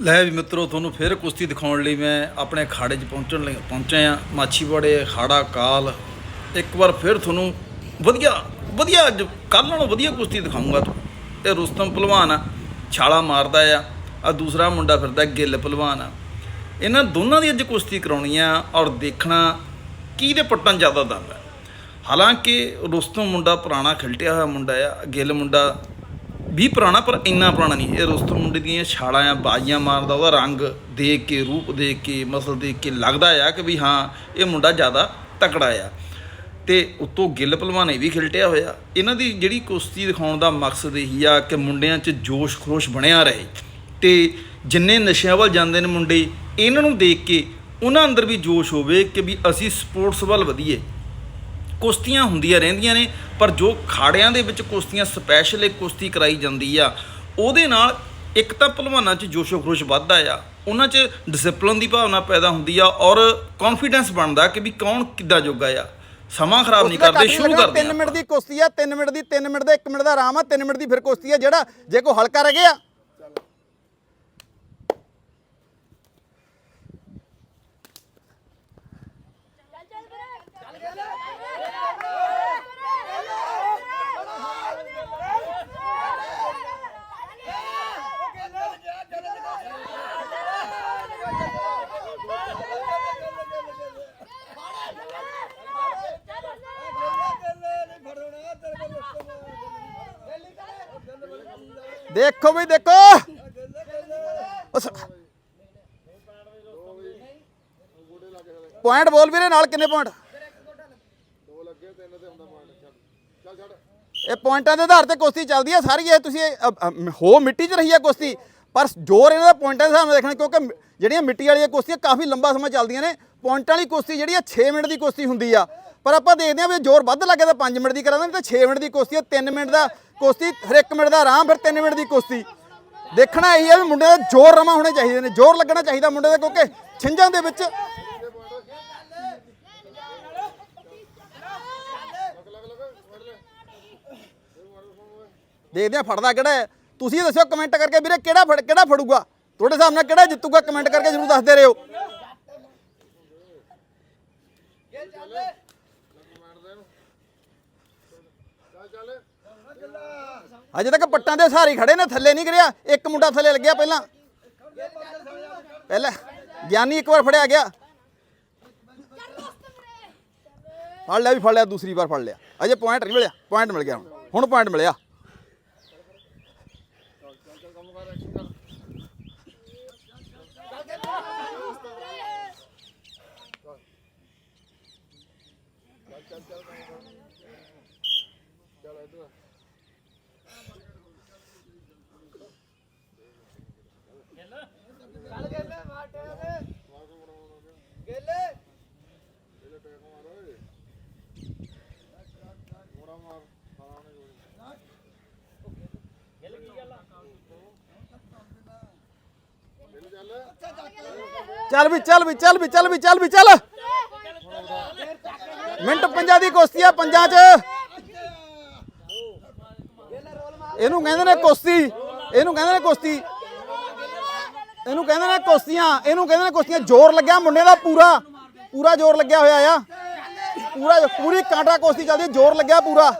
ਲੈ ਵੀ ਮਿੱਤਰੋ, ਤੁਹਾਨੂੰ ਫਿਰ ਕੁਸ਼ਤੀ ਦਿਖਾਉਣ ਲਈ ਮੈਂ ਆਪਣੇ ਖਾੜੇ 'ਚ ਪਹੁੰਚਣ ਲਈ ਪਹੁੰਚੇ ਆ ਮਾਛੀਵਾੜੇ, ਖਾੜਾ, ਕਾਲ। ਇੱਕ ਵਾਰ ਫਿਰ ਤੁਹਾਨੂੰ ਵਧੀਆ ਵਧੀਆ ਅੱਜ ਕੱਲ੍ਹ ਨਾਲੋਂ ਵਧੀਆ ਕੁਸ਼ਤੀ ਦਿਖਾਉਂਗਾ ਇਹ ਰੁਸਤਮ ਪਹਿਲਵਾਨ ਆ, ਛਾਲਾ ਮਾਰਦਾ ਆ ਆ ਦੂਸਰਾ ਮੁੰਡਾ ਫਿਰਦਾ, ਗਿੱਲ ਪਹਿਲਵਾਨ ਆ। ਇਹਨਾਂ ਦੋਨਾਂ ਦੀ ਅੱਜ ਕੁਸ਼ਤੀ ਕਰਾਉਣੀ ਆ ਔਰ ਦੇਖਣਾ ਕਿਹਦੇ ਪੱਟਾਂ ਜ਼ਿਆਦਾ ਦਮ ਹੈ ਹਾਲਾਂਕਿ ਰੁਸਤਮ ਮੁੰਡਾ ਪੁਰਾਣਾ ਖਿਲਟਿਆ ਹੋਇਆ ਮੁੰਡਾ ਆ, ਗਿੱਲ ਮੁੰਡਾ ਵੀ ਪੁਰਾਣਾ, ਪਰ ਇੰਨਾ ਪੁਰਾਣਾ ਨਹੀਂ। ਇਹ ਰੁਸਤਮ ਮੁੰਡੇ ਦੀਆਂ ਛਾਲਾਂ ਆ ਬਾਜ਼ੀਆਂ ਮਾਰਦਾ, ਉਹਦਾ ਰੰਗ ਦੇਖ ਕੇ, ਰੂਪ ਦੇਖ ਕੇ, ਮਸਲ ਦੇਖ ਕੇ ਲੱਗਦਾ ਆ ਕਿ ਵੀ ਹਾਂ, ਇਹ ਮੁੰਡਾ ਜ਼ਿਆਦਾ ਤਕੜਾ ਆ। ਤੇ ਉਤੋਂ ਗਿੱਲ ਪਹਿਲਵਾਨ ਇਹ ਵੀ ਖਿਲਟਿਆ ਹੋਇਆ। ਇਹਨਾਂ ਦੀ ਜਿਹੜੀ ਕੁਸ਼ਤੀ ਦਿਖਾਉਣ ਦਾ ਮਕਸਦ ਇਹੀ ਆ ਕਿ ਮੁੰਡਿਆਂ 'ਚ ਜੋਸ਼ ਖਰੋਸ਼ ਬਣਿਆ ਰਹੇ। ਤੇ ਜਿੰਨੇ ਨਸ਼ਿਆਂ ਵੱਲ ਜਾਂਦੇ ਨੇ ਮੁੰਡੇ, ਇਹਨਾਂ ਨੂੰ ਦੇਖ ਕੇ ਉਹਨਾਂ ਅੰਦਰ ਵੀ ਜੋਸ਼ ਹੋਵੇ ਕਿ ਵੀ ਅਸੀਂ ਸਪੋਰਟਸ ਵੱਲ ਵਧੀਏ। ਕੁਸ਼ਤੀਆਂ ਹੁੰਦੀਆਂ ਰਹਿੰਦੀਆਂ ਨੇ ਪਰ ਜੋ ਖਾੜਿਆਂ ਦੇ ਵਿੱਚ ਕੁਸ਼ਤੀਆਂ ਸਪੈਸ਼ਲ ਇੱਕ ਕੁਸ਼ਤੀ ਕਰਾਈ ਜਾਂਦੀ ਆ ਉਹਦੇ ਨਾਲ ਇੱਕ ਤਾਂ ਪਹਿਲਵਾਨਾਂ 'ਚ ਜੋਸ਼ੋ ਖਰੋਸ਼ ਵੱਧਦਾ ਆ ਉਹਨਾਂ 'ਚ ਡਿਸਪਲਿਨ ਦੀ ਭਾਵਨਾ ਪੈਦਾ ਹੁੰਦੀ ਆ ਔਰ ਕੌਨਫੀਡੈਂਸ ਬਣਦਾ ਕਿ ਵੀ ਕੌਣ ਕਿੱਦਾਂ ਜੋਗਾ ਆ। ਸਮਾਂ ਖਰਾਬ ਨਹੀਂ ਕਰਦੇ ਸ਼ੁਰੂ ਕਰਦੇ 3 ਆ ਮਿੰਟ ਦੀ ਕੁਸ਼ਤੀ ਆ 3 ਮਿੰਟ ਦੀ 3 ਮਿੰਟ ਦਾ 1 ਮਿੰਟ ਦਾ ਆਰਾਮ ਆ 3 ਮਿੰਟ ਦੀ ਫਿਰ ਕੁਸ਼ਤੀ ਆ ਜਿਹੜਾ ਜੇ ਕੋਈ ਹਲਕਾ ਰਹਿ ਗਿਆ। ਦੇਖੋ ਵੀ ਦੇਖੋ। ਪੁਆਇੰਟ ਬੋਲ ਵੀਰੇ, ਨਾਲ ਕਿੰਨੇ ਪੁਆਇੰਟ ਇਹ ਪੁਆਇੰਟਾਂ ਦੇ ਆਧਾਰ ਤੇ ਕੁਸ਼ਤੀ ਚੱਲਦੀ ਹੈ ਸਾਰੀ, ਇਹ ਤੁਸੀਂ ਹੋ ਮਿੱਟੀ 'ਚ ਰਹੀ ਹੈ ਕੁਸ਼ਤੀ, ਪਰ ਜ਼ੋਰ ਇਹਨਾਂ ਦਾ ਪੁਆਇੰਟਾਂ ਦੇ ਹਿਸਾਬ ਨਾਲ ਦੇਖਣਾ, ਕਿਉਂਕਿ ਜਿਹੜੀਆਂ ਮਿੱਟੀ ਵਾਲੀਆਂ ਕੁਸ਼ਤੀਆਂ ਕਾਫੀ ਲੰਬਾ ਸਮਾਂ ਚੱਲਦੀਆਂ ਨੇ ਪੁਆਇੰਟਾਂ ਵਾਲੀ ਕੁਸ਼ਤੀ ਜਿਹੜੀ ਆ 6 ਮਿੰਟ ਦੀ ਕੁਸ਼ਤੀ ਹੁੰਦੀ ਆ। ਪਰ ਆਪਾਂ ਦੇਖਦੇ ਹਾਂ ਵੀ ਜ਼ੋਰ ਵੱਧ ਲੱਗੇ ਤਾਂ 5 ਮਿੰਟ ਦੀ ਕਰਾ ਕਰਾਂਗੇ ਤਾਂ 6 ਮਿੰਟ ਦੀ ਕੁਸ਼ਤੀ ਹੈ 3 ਮਿੰਟ ਦਾ ਕੁਸ਼ਤੀ, ਫਿਰ 1 ਮਿੰਟ ਦਾ ਆਰਾਮ, ਫਿਰ 3 ਮਿੰਟ ਦੀ ਕੁਸ਼ਤੀ। ਦੇਖਣਾ ਇਹੀ ਹੈ ਵੀ ਮੁੰਡੇ ਦਾ ਜ਼ੋਰ ਰਮਾ ਹੋਣੇ ਚਾਹੀਦੇ ਨੇ, ਜ਼ੋਰ ਲੱਗਣਾ ਚਾਹੀਦਾ ਮੁੰਡੇ ਦਾ, ਕਿਉਂਕਿ ਛਿੰਝਾਂ ਦੇ ਵਿੱਚ ਦੇਖਦੇ ਆ ਫੜਦਾ ਕਿਹੜਾ ਤੁਸੀਂ ਦੱਸਿਓ ਕਮੈਂਟ ਕਰਕੇ ਵੀਰੇ, ਕਿਹੜਾ ਫੜ ਕਿਹੜਾ ਫੜੂਗਾ? ਤੁਹਾਡੇ ਹਿਸਾਬ ਨਾਲ ਕਿਹੜਾ ਜਿੱਤੂਗਾ? ਕਮੈਂਟ ਕਰਕੇ ਜਰੂਰ ਦੱਸਦੇ ਰਹੋ। ਅਜੇ ਤੱਕ ਪੱਟਾਂ ਦੇ ਸਹਾਰੇ ਖੜੇ ਨੇ, ਥੱਲੇ ਨਹੀਂ ਗਿਰਿਆ। ਇੱਕ ਮੁੰਡਾ ਥੱਲੇ ਲੱਗਿਆ ਪਹਿਲਾਂ। ਪਹਿਲਾਂ ਗਿਆਨੀ ਇੱਕ ਵਾਰ ਫੜਿਆ ਗਿਆ। ਫੜ ਲਿਆ ਵੀ ਫੜ ਲਿਆ, ਦੂਸਰੀ ਵਾਰ ਫੜ ਲਿਆ। ਅਜੇ ਪੁਆਇੰਟ ਨਹੀਂ ਮਿਲਿਆ ਪੁਆਇੰਟ ਮਿਲ ਗਿਆ ਹੁਣ। ਹੁਣ ਪੁਆਇੰਟ ਮਿਲਿਆ। ਚੱਲ ਵੀ ਚੱਲ ਵੀ ਚੱਲ ਵੀ ਚੱਲ ਵੀ ਚੱਲ ਵੀ, ਚੱਲ। ਮਿੰਟ ਪੰਜਾਂ ਦੀ ਕੁਸ਼ਤੀ ਆ ਪੰਜਾਂ 'ਚ। ਇਹਨੂੰ ਕਹਿੰਦੇ ਨੇ ਕੁਸ਼ਤੀ, ਇਹਨੂੰ ਕਹਿੰਦੇ ਨੇ ਕੁਸ਼ਤੀ। ਇਹਨੂੰ ਕਹਿੰਦੇ ਨੇ ਕੁਸ਼ਤੀਆਂ, ਇਹਨੂੰ ਕਹਿੰਦੇ ਨੇ ਕੁਸ਼ਤੀਆਂ। ਜ਼ੋਰ ਲੱਗਿਆ ਮੁੰਡੇ ਦਾ ਪੂਰਾ ਪੂਰਾ ਜ਼ੋਰ ਲੱਗਿਆ ਹੋਇਆ ਆ। ਪੂਰਾ ਪੂਰੀ ਕਾਂਟਾ ਕੋਸਤੀ ਚੱਲਦੀ ਜ਼ੋਰ ਲੱਗਿਆ ਪੂਰਾ।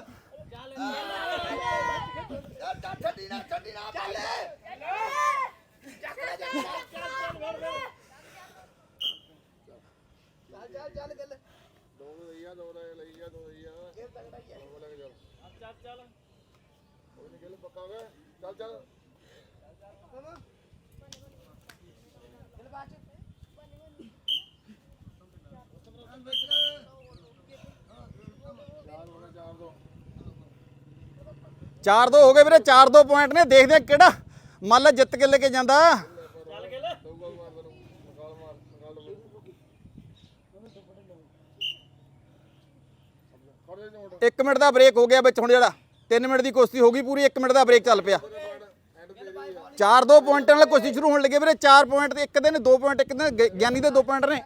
ਚਾਰ ਦੋ ਹੋ ਗਏ ਵੀਰੇ, ਚਾਰ ਦੋ ਪੁਆਇੰਟ ਨੇ, ਦੇਖਦੇ ਆ ਕਿਹੜਾ ਮੰਨ ਜਿੱਤ ਕੇ ਲੈ ਕੇ ਜਾਂਦਾ। ਇੱਕ ਮਿੰਟ ਦਾ ਬ੍ਰੇਕ ਹੋ ਗਿਆ ਵਿੱਚ ਹੁਣ ਜਿਹੜਾ 3 ਮਿੰਟ ਦੀ ਕੁਸ਼ਤੀ ਹੋ ਗਈ ਪੂਰੀ 1 ਮਿੰਟ ਦਾ ਬ੍ਰੇਕ ਚੱਲ ਪਿਆ। ਚਾਰ ਦੋ ਪੁਆਇੰਟਾਂ ਨਾਲ ਕੁਸ਼ਤੀ ਸ਼ੁਰੂ ਹੋਣ ਲੱਗੇ ਵੀਰੇ 4 ਪੁਆਇੰਟ ਤੇ ਇੱਕ ਦੇ ਨੇ 2 ਪੁਆਇੰਟ ਇੱਕ ਦੇ ਗਿਆਨੀ ਦੇ 2 ਪੁਆਇੰਟ ਨੇ।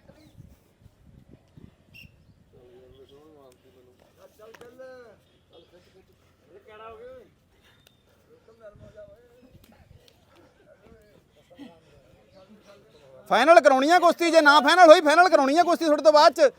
ਫਾਈਨਲ ਕਰਾਉਣੀ ਆ ਕੁਸ਼ਤੀ, ਜੇ ਨਾ ਫਾਈਨਲ ਹੋਈ, ਫਾਈਨਲ ਕਰਾਉਣੀ ਆ ਕੁਸ਼ਤੀ ਤੁਹਾਡੇ ਤੋਂ ਬਾਅਦ ਚ।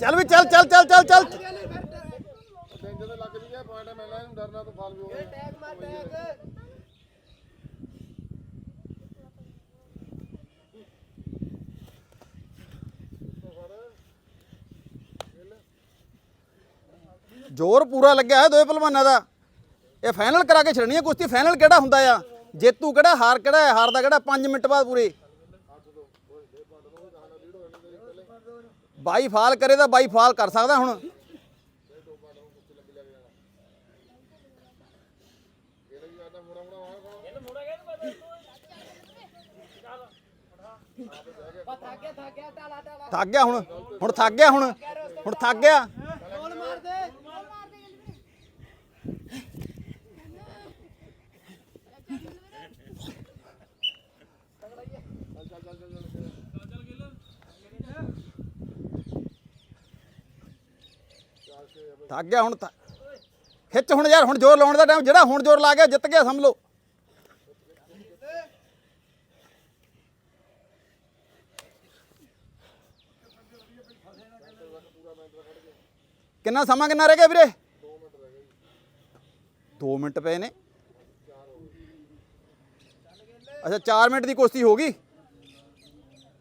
ਚੱਲ ਵੀ, ਚੱਲ ਚੱਲ ਚੱਲ ਚੱਲ ਚੱਲ। ਡੇਂਜਰ ਤੇ ਲੱਗ ਜੀਏ ਪੁਆਇੰਟ ਮਿਲਣਾ ਇਹਨੂੰ ਡਰਨਾ ਤੋਂ ਫਾਲ ਵੀ ਹੋਵੇ ਟੈਗ ਮਾਰ, ਟੈਗ। ਜ਼ੋਰ ਪੂਰਾ ਲੱਗਿਆ ਹੈ ਦੋਵੇਂ ਪਹਿਲਵਾਨਾਂ ਦਾ। ਇਹ ਫਾਈਨਲ ਕਰਾ ਕੇ ਛੱਡਣੀ ਹੈ ਕੁਸ਼ਤੀ। ਫਾਈਨਲ ਕਿਹੜਾ ਹੁੰਦਾ ਆ? ਜੇਤੂ ਕਿਹੜਾ ਹਾਰ ਕਿਹੜਾ ਹੈ? ਹਾਰ ਦਾ ਕਿਹੜਾ? 5 ਮਿੰਟ ਬਾਅਦ ਪੂਰੇ। ਬਾਈ ਫਾਲ ਕਰੇ ਤਾਂ ਬਾਈ ਫਾਲ ਕਰ ਸਕਦਾ ਹੁਣ। ਥੱਕ ਗਿਆ ਹੁਣ। ਹੁਣ ਥੱਕ ਗਿਆ ਹੁਣ। ਹੁਣ ਥੱਕ ਗਿਆ। ਥੱਕ ਗਿਆ ਹੁਣ ਥ- ਖਿੱਚ ਹੁਣ ਯਾਰ, ਹੁਣ ਜ਼ੋਰ ਲਾਉਣ ਦਾ ਟਾਈਮ ਜਿਹੜਾ ਹੁਣ ਜ਼ੋਰ ਲਾ ਗਿਆ, ਜਿੱਤ ਗਿਆ ਸਮਝ ਲਓ ਕਿੰਨਾ ਸਮਾਂ ਕਿੰਨਾ ਰਹਿ ਗਿਆ ਵੀਰੇ? 2 ਮਿੰਟ ਪਏ ਨੇ। ਅੱਛਾ 4 ਮਿੰਟ ਦੀ ਕੁਸ਼ਤੀ ਹੋ ਗਈ।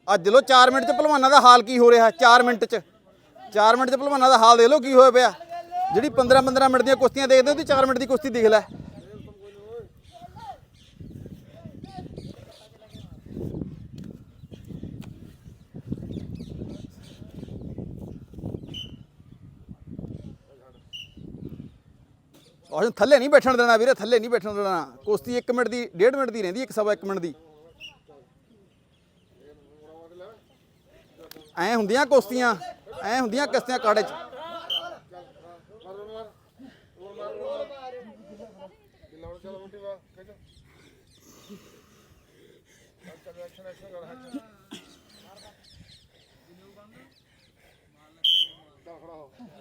ਅੱਜ ਲੋ 4 ਮਿੰਟ ਚ ਪਹਿਲਵਾਨਾਂ ਦਾ ਹਾਲ ਕੀ ਹੋ ਰਿਹਾ। 4 ਮਿੰਟ ਚ। 4 ਮਿੰਟ ਚ ਪਹਿਲਵਾਨਾਂ ਦਾ ਹਾਲ ਦੇ ਲਓ, ਕੀ ਹੋਇਆ ਪਿਆ। ਜਿਹੜੀ 15 15 ਮਿੰਟ ਦੀਆਂ ਕੁਸ਼ਤੀਆਂ ਦੇਖਦੇ ਹੋ ਤੇ 4 ਮਿੰਟ ਦੀ ਕੁਸ਼ਤੀ ਦੇਖ ਲੈ। ਉਹ ਥੱਲੇ ਨਹੀਂ ਬੈਠਣ ਦੇਣਾ ਵੀਰੇ, ਥੱਲੇ ਨਹੀਂ ਬੈਠਣ ਦੇਣਾ। ਕੁਸ਼ਤੀ 1 ਮਿੰਟ ਦੀ 1.5 ਮਿੰਟ ਦੀ ਰਹਿੰਦੀ 1 ਸਵਾ 1 ਮਿੰਟ ਦੀ। ਐ ਹੁੰਦੀਆਂ ਕੁਸ਼ਤੀਆਂ, ਐ ਹੁੰਦੀਆਂ ਕਿਸ਼ਤੀਆਂ ਕਾੜੇ ਚ ਮਾਰ ਮਾਰ ਮਾਰ ਹੋਰ ਮਾਰ ਹੋਰ ਮਾਰ ਕਿੱਲਾ ਹੁਣ ਚੱਲ ਮੁੰਡੀ ਵਾ ਖਿੱਚ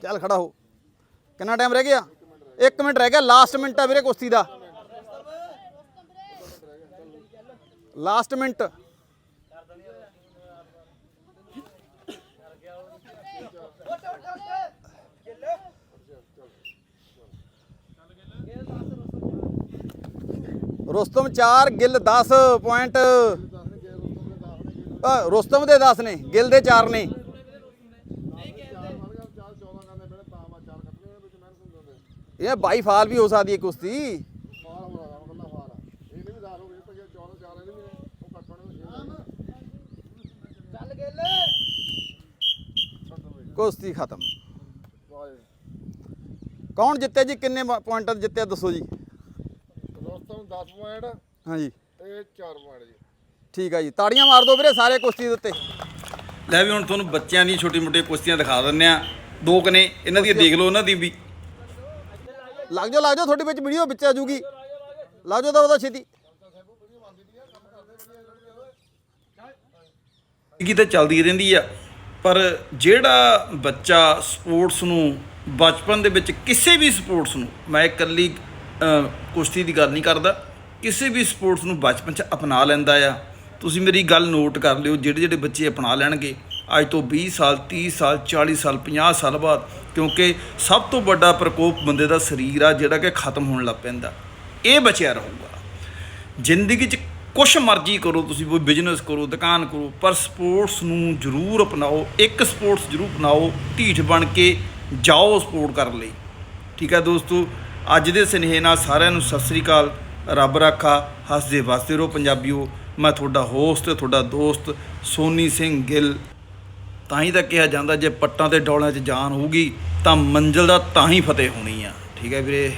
ਚੱਲ ਖੜਾ ਹੋ। ਕਿੰਨਾ ਟਾਈਮ ਰਹਿ ਗਿਆ? 1 ਮਿੰਟ ਰਹਿ ਗਿਆ। ਲਾਸਟ ਮਿੰਟ ਆ ਵੀਰੇ ਕੁਸ਼ਤੀ ਦਾ। Last minute. Rustam 4 Gill 10 point ਅ, ਰੁਸਤਮ ਦੇ 10 ਨੇ ਗਿੱਲ ਦੇ 4 ਨੇ। ਚਾਰ ਮਾਰ ਗਿਆ ਚਾਰ 14 ਕਰਨੇ ਪੈਣੇ ਤਾਂ ਮਾ ਚਾਰ ਕੱਟਣੇ ਵਿੱਚ ਮੈਂ ਸੁਣ ਦਿੰਦੇ ਇਹ ਬਾਈ ਫਾਲ ਵੀ ਹੋ ਸਕਦੀ ਹੈ ਕੁਸ਼ਤੀ। ਫਾਰ ਹੋ ਰਹਾ ਉਹ ਕੱਲਾ ਫਾਰ ਆ ਇਹ ਨਹੀਂ ਵੀ 10 ਹੋ ਗਏ ਤਾਂ 14 ਚਾਰ ਇਹਦੇ ਵੀ ਨੇ ਉਹ ਕੱਟਣੇ ਨੂੰ ਛੇ ਕੁਸ਼ਤੀ ਖਤਮ। ਕੌਣ ਜਿੱਤੇ ਜੀ? ਕਿੰਨੇ ਪੁਆਇੰਟਾਂ ਜਿੱਤੇ ਦੱਸੋ ਜੀ। ਦੋਸਤੋ 10 ਪੁਆਇੰਟ ਹਾਂਜੀ। ਇਹ 4 ਪੁਆਇੰਟ ਜੀ। ਠੀਕ ਆ ਜੀ। ਤਾੜੀਆਂ ਮਾਰ ਦਿਓ ਵੀਰੇ ਸਾਰੇ ਕੁਸ਼ਤੀ ਦੇ ਉੱਤੇ। ਲੈ ਵੀ ਹੁਣ ਤੁਹਾਨੂੰ ਬੱਚਿਆਂ ਦੀ ਛੋਟੀ ਮੋਟੀ ਕੁਸ਼ਤੀਆਂ ਦਿਖਾ ਦਿੰਨੇ ਆ ਦੋ ਕਨੇ ਇਹਨਾਂ ਦੀ ਦੇਖ ਲਓ ਇਹਨਾਂ ਦੀ ਵੀ। ਲੱਗ ਜਾਓ ਲੱਗ ਜਾਓ ਤੁਹਾਡੀ ਵਿੱਚ ਵੀਡੀਓ ਵਿੱਚ ਆ ਜੂਗੀ। ਲੱਗ ਜਾਓ ਤਾਂ ਉਹਦਾ ਛੇਤੀ। ਜ਼ਿੰਦਗੀ ਤਾਂ ਚੱਲਦੀ ਰਹਿੰਦੀ ਆ। ਪਰ ਜਿਹੜਾ ਬੱਚਾ ਸਪੋਰਟਸ ਨੂੰ ਬਚਪਨ ਦੇ ਵਿੱਚ ਕਿਸੇ ਵੀ ਸਪੋਰਟਸ ਨੂੰ ਮੈਂ ਇਕੱਲੀ ਕੁਸ਼ਤੀ ਦੀ ਗੱਲ ਨਹੀਂ ਕਰਦਾ। ਕਿਸੇ ਵੀ ਸਪੋਰਟਸ ਨੂੰ ਬਚਪਨ 'ਚ ਅਪਣਾ ਲੈਂਦਾ ਆ। ਤੁਸੀਂ ਮੇਰੀ ਗੱਲ ਨੋਟ ਕਰ ਲਿਓ, ਜਿਹੜੇ ਜਿਹੜੇ ਬੱਚੇ ਅਪਣਾ ਲੈਣਗੇ, ਅੱਜ ਤੋਂ 20 ਸਾਲ 30 ਸਾਲ 40 ਸਾਲ 50 ਸਾਲ ਬਾਅਦ, ਕਿਉਂਕਿ ਸਭ ਤੋਂ ਵੱਡਾ ਪ੍ਰਕੋਪ ਬੰਦੇ ਦਾ ਸਰੀਰ ਆ, ਜਿਹੜਾ ਕਿ ਖਤਮ ਹੋਣ ਲੱਗ ਪੈਂਦਾ। ਇਹ ਬਚਿਆ ਰਹੂਗਾ। ਜ਼ਿੰਦਗੀ 'ਚ ਕੁਛ ਮਰਜ਼ੀ ਕਰੋ ਤੁਸੀਂ, ਕੋਈ ਬਿਜ਼ਨਸ ਕਰੋ, ਦੁਕਾਨ ਕਰੋ, ਪਰ ਸਪੋਰਟਸ ਨੂੰ ਜ਼ਰੂਰ ਅਪਣਾਓ, ਇੱਕ ਸਪੋਰਟਸ ਜ਼ਰੂਰ ਅਪਣਾਓ, ਢੀਠ ਬਣ ਕੇ ਜਾਓ ਸਪੋਰਟ ਕਰਨ ਲਈ। ਠੀਕ ਹੈ ਦੋਸਤੋ, ਅੱਜ ਦੇ ਸਨੇਹ ਨਾਲ ਸਾਰਿਆਂ ਨੂੰ ਸਤਿ ਸ੍ਰੀ ਅਕਾਲ। ਰੱਬ ਰਾਖਾ, ਹੱਸਦੇ ਵਸਦੇ ਰਹੋ ਪੰਜਾਬੀਓ। ਮੈਂ ਤੁਹਾਡਾ ਹੋਸਟ ਤੇ ਤੁਹਾਡਾ ਦੋਸਤ ਸੋਨੀ ਸਿੰਘ ਗਿੱਲ। ਤਾਂ ਹੀ ਤਾਂ ਕਿਹਾ ਜਾਂਦਾ, ਜੇ ਪੱਟਾਂ ਤੇ ਡੌਲਿਆਂ 'ਚ ਜਾਨ ਹੋਊਗੀ, ਤਾਂ ਮੰਜ਼ਿਲ ਦਾ ਤਾਂ ਹੀ ਫਤਿਹ ਹੋਣੀ ਆ। ਠੀਕ ਹੈ ਵੀਰੇ?